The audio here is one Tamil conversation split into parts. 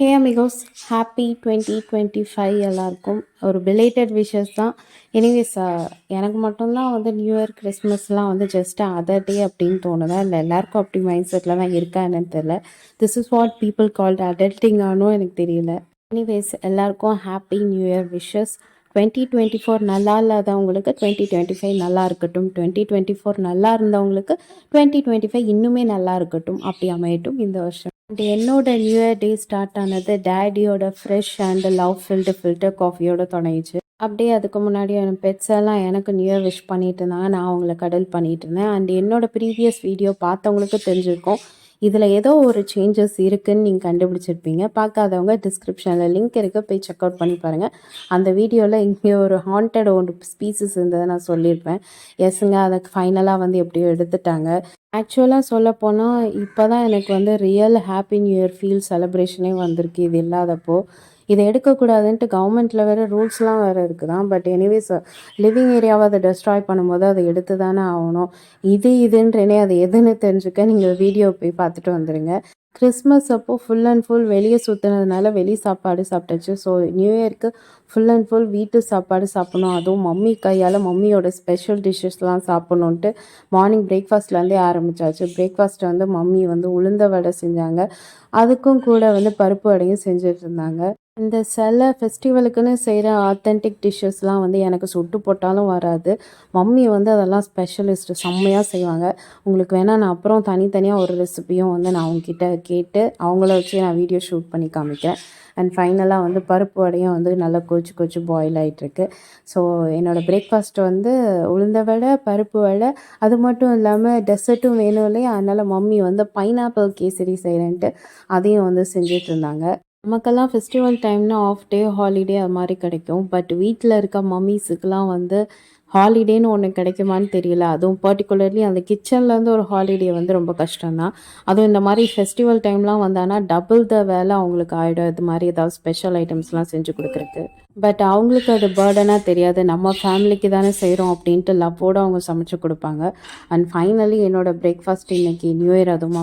Hey amigos happy twenty twenty five எல்லாருக்கும். ஒரு பிலேட்டட் விஷஸ் தான். எனிவேஸ் uh, எனக்கு மட்டும்தான் வந்து நியூ இயர் கிறிஸ்மஸ்லாம் வந்து ஜஸ்ட் அதர் டே அப்படின்னு தோணுதா. இல்லை எல்லாருக்கும் அப்படி மைண்ட் செட்டில் தான் இருக்கா என்னன்னு தெரியல. This is what people called adulting ஆனும் எனக்கு தெரியல. எனிவேஸ் எல்லாருக்கும் happy new year wishes twenty twenty four நல்லா இல்லாதவங்களுக்கு டுவெண்ட்டி டுவெண்ட்டி ஃபைவ் நல்லா இருக்கட்டும். டுவெண்ட்டி டுவெண்ட்டி ஃபோர் நல்லா இருந்தவங்களுக்கு டுவெண்ட்டி டுவெண்ட்டி ஃபைவ் இன்னுமே நல்லா இருக்கட்டும். அப்படி அமையட்டும் இந்த வருஷம். அண்ட் என்னோட நியூ இயர் டே ஸ்டார்ட் ஆனது டேடியோட fresh and love filled filter காஃபியோட தொடங்கிச்சு அப்படியே அதுக்கு முன்னாடி என் பெட்ஸ் எல்லாம் எனக்கு நியூ இயர் விஷ் பண்ணிட்டு இருந்தாங்க. நான் அவங்கள கடல் பண்ணிட்டு இருந்தேன். அண்ட் என்னோட ப்ரீவியஸ் வீடியோ பார்த்தவங்களுக்கு தெரிஞ்சிருக்கும். இதில் ஏதோ ஒரு சேஞ்சஸ் இருக்குதுன்னு நீங்கள் கண்டுபிடிச்சிருப்பீங்க. பார்க்காதவங்க டிஸ்கிரிப்ஷனில் லிங்க் இருக்குது போய் செக் அவுட் பண்ணி பாருங்கள் அந்த வீடியோவில் இங்கே ஒரு ஹாண்டட் ஒன்று ஸ்பீசஸ் இருந்ததை நான் சொல்லியிருப்பேன். எஸ்ங்க அதை ஃபைனலாக வந்து எப்படியோ எடுத்துட்டாங்க. ஆக்சுவலாக சொல்லப்போனால் இப்போ தான் எனக்கு வந்து real happy new year feel செலிப்ரேஷனே வந்திருக்கு. இது இல்லாதப்போ இதை எடுக்கக்கூடாதுன்ட்டு கவர்மெண்ட்டில் வேறு ரூல்ஸ்லாம் வேறு இருக்குதான். பட் எனிவேஸ் லிவிங் ஏரியாவை அதை டெஸ்ட்ராய் பண்ணும்போது அதை எடுத்து தானே ஆகணும். இது இதுன்றனே அது எதுன்னு தெரிஞ்சுக்க நீங்கள் வீடியோ போய் பார்த்துட்டு வந்துடுங்க கிறிஸ்மஸ் அப்போ ஃபுல் அண்ட் ஃபுல் வெளியே சுற்றுனதுனால வெளி சாப்பாடு சாப்பிட்டாச்சு. ஸோ நியூ இயர்க்கு ஃபுல் அண்ட் ஃபுல் வீட்டு சாப்பாடு சாப்பிட்ணும். அதுவும் மம்மி கையால் மம்மியோட ஸ்பெஷல் டிஷ்ஷஸ்லாம் சாப்பிட்ணுன்ட்டு மார்னிங் பிரேக்ஃபாஸ்ட்லேருந்தே ஆரம்பித்தாச்சு பிரேக்ஃபாஸ்ட் வந்து மம்மி வந்து உளுந்த வடை செஞ்சாங்க. அதுக்கும் கூட வந்து பருப்பு வடையும் செஞ்சுட்டு இருந்தாங்க. இந்த சில ஃபெஸ்டிவலுக்குன்னு செய்கிற ஆத்தென்டிக் டிஷ்ஷஸ்லாம் வந்து எனக்கு சுட்டு போட்டாலும் வராது. மம்மி வந்து அதெல்லாம் ஸ்பெஷலிஸ்ட்டு செம்மையாக செய்வாங்க. உங்களுக்கு வேணால் நான் அப்புறம் தனித்தனியாக ஒரு ரெசிப்பியும் வந்து நான் அவங்கக்கிட்ட கேட்டு அவங்கள வச்சு நான் வீடியோ ஷூட் பண்ணி காமிக்கிறேன். அண்ட் ஃபைனலாக வந்து பருப்பு வடையும் வந்து நல்லா கொச்சு கொச்சு பாயில் ஆகிட்டுருக்கு ஸோ என்னோடய பிரேக்ஃபாஸ்ட் வந்து உளுந்த வடை பருப்பு வடை. அது மட்டும் இல்லாமல் டெசர்ட்டும் வேணும் இல்லையா? அதனால் மம்மி வந்து பைனாப்பிள் கேசரி செய்கிறேன்ட்டு அதையும் வந்து செஞ்சுட்டு இருந்தாங்க. நமக்கெல்லாம் ஃபெஸ்டிவல் டைம்னா ஆஃப் டே ஹாலிடே அது மாதிரி கிடைக்கும். பட் வீட்டில் இருக்க மம்மிஸுக்கெலாம் வந்து ஹாலிடேன்னு ஒன்று கிடைக்குமான்னு தெரியல. அதுவும் பர்டிகுலர்லி அந்த கிச்சன்லேருந்து ஒரு ஹாலிடே வந்து ரொம்ப கஷ்டம்தான். அதுவும் இந்த மாதிரி ஃபெஸ்டிவல் டைம்லாம் வந்தானா டபுள் த வேலை அவங்களுக்கு ஆகிடும் இது மாதிரி ஏதாவது ஸ்பெஷல் ஐட்டம்ஸ்லாம் செஞ்சு கொடுக்குறக்கு பட் அவங்களுக்கு அது பேர்டனாக தெரியாது. நம்ம ஃபேமிலிக்கு தானே செய்கிறோம் அப்படின்ட்டு லவ்வோடு அவங்க சமைச்சு கொடுப்பாங்க. அண்ட் ஃபைனலி என்னோடய பிரேக்ஃபாஸ்ட் இன்றைக்கி நியூ இயர் அதுவும்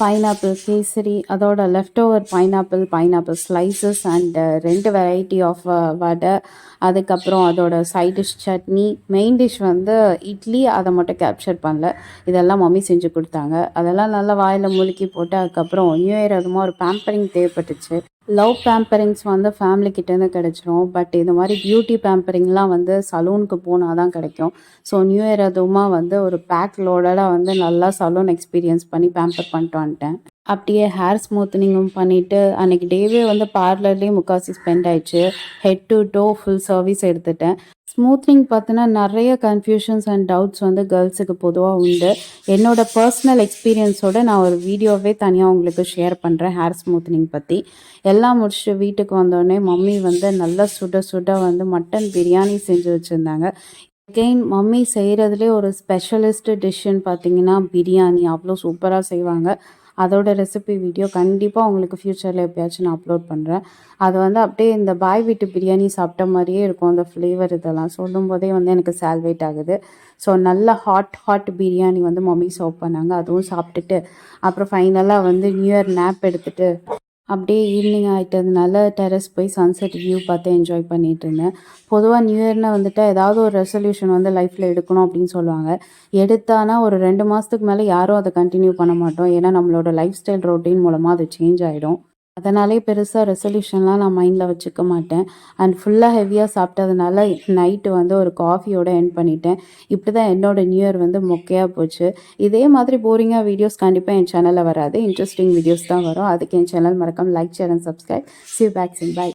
பைனாப்பிள் கேசரி அதோட leftover pineapple pineapple slices and ரெண்டு வெரைட்டி ஆஃப் uh, வடை. அதுக்கப்புறம் அதோட side dish chutney. Main dish வந்து இட்லி அதை மட்டும் கேப்சர் பண்ணல. இதெல்லாம் மம்மி செஞ்சு கொடுத்தாங்க. அதெல்லாம் நல்லா வாயில் முழுக்கி போட்டு அதுக்கப்புறம் நியூ இயர் அதுமா ஒரு பேம்பரிங் தேவைப்பட்டுச்சு. லவ் பேம்பரிங்ஸ் வந்து ஃபேமிலி கிட்டேருந்து கிடச்சிரும். பட் இந்த மாதிரி பியூட்டி பேம்பரிங்லாம் வந்து சலூனுக்கு போனால் தான் கிடைக்கும். ஸோ நியூ இயர் அதுவுமா வந்து ஒரு பேக் லோடடாக வந்து நல்லா சலூன் எக்ஸ்பீரியன்ஸ் பண்ணி பேம்பர் பண்ணிட்டு வந்துட்டேன். அப்படியே ஹேர் ஸ்மூத்னிங்கும் பண்ணிவிட்டு அன்றைக்கி டேவே வந்து பார்லர்லேயே முக்காசி ஸ்பெண்ட் ஆயிடுச்சு. Head to toe full service எடுத்துட்டேன். ஸ்மூத்னிங் பார்த்தீங்கன்னா நிறைய கன்ஃபியூஷன்ஸ் அண்ட் டவுட்ஸ் வந்து கேர்ள்ஸுக்கு பொதுவாக உண்டு. என்னோடய பர்சனல் எக்ஸ்பீரியன்ஸோடு நான் ஒரு வீடியோவே தனியாக உங்களுக்கு ஷேர் பண்ணுறேன் ஹேர் ஸ்மூத்னிங் பற்றி எல்லாம் முடிச்சுட்டு வீட்டுக்கு வந்தோடனே மம்மி வந்து நல்லா சுட சுட வந்து மட்டன் பிரியாணி செஞ்சு வச்சுருந்தாங்க. அகெயின் மம்மி செய்கிறதுலே ஒரு ஸ்பெஷலிஸ்ட் டிஷ்ஷுன்னு பார்த்தீங்கன்னா பிரியாணி. அவ்வளோ சூப்பராக செய்வாங்க. அதோட ரெசிபி வீடியோ கண்டிப்பாக உங்களுக்கு ஃப்யூச்சரில் எப்பயாச்சும் நான் அப்லோட் பண்ணுறேன் அது வந்து அப்படியே இந்த பாய் வீட்டு பிரியாணி சாப்பிட்ட மாதிரியே இருக்கும் அந்த ஃப்ளேவர் இதெல்லாம். சொல்லும் போதே வந்து எனக்கு சால்வேட் ஆகுது. ஸோ நல்ல ஹாட் ஹாட் பிரியாணி வந்து மம்மி சர்வ் பண்ணாங்க அதுவும் சாப்பிட்டுட்டு அப்புறம் ஃபைனலாக வந்து நியூ இயர் நேப் எடுத்துகிட்டு அப்படியே ஈவினிங் ஆகிட்டதுனால டெரஸ் போய் சன்செட் வியூ பார்த்து என்ஜாய் பண்ணிகிட்டு இருந்தேன் பொதுவாக நியூ இயர்னு வந்துட்டு ஏதாவது ஒரு ரெசல்யூஷன் வந்து லைஃப்பில் எடுக்கணும் அப்படின்னு சொல்லுவாங்க. எடுத்தானா ஒரு ரெண்டு மாதத்துக்கு மேலே யாரும் அதை கண்டினியூ பண்ண மாட்டோம். ஏன்னா நம்மளோட லைஃப் ஸ்டைல் ரொட்டீன் மூலமாக அது சேஞ்ச் ஆகிடும் அதனாலே பெருசாக ரெசல்யூஷன்லாம் நான் மைண்டில் வச்சுக்க மாட்டேன். அண்ட் ஃபுல்லாக ஹெவியாக சாப்பிட்டதுனால நைட்டு வந்து ஒரு காஃபியோட என் பண்ணிட்டேன். இப்படி தான் என்னோடய நியூ இயர் வந்து மொக்கையாக போச்சு. இதே மாதிரி போரிங்காக வீடியோஸ் கண்டிப்பாக என் சேனலில் வராது. இன்ட்ரெஸ்டிங் வீடியோஸ் தான் வரும். அதுக்கு என் சேனல் மறக்காம லைக் ஷேர் அண்ட் சப்ஸ்கிரைப் சி பேக்ஸ் இன் பை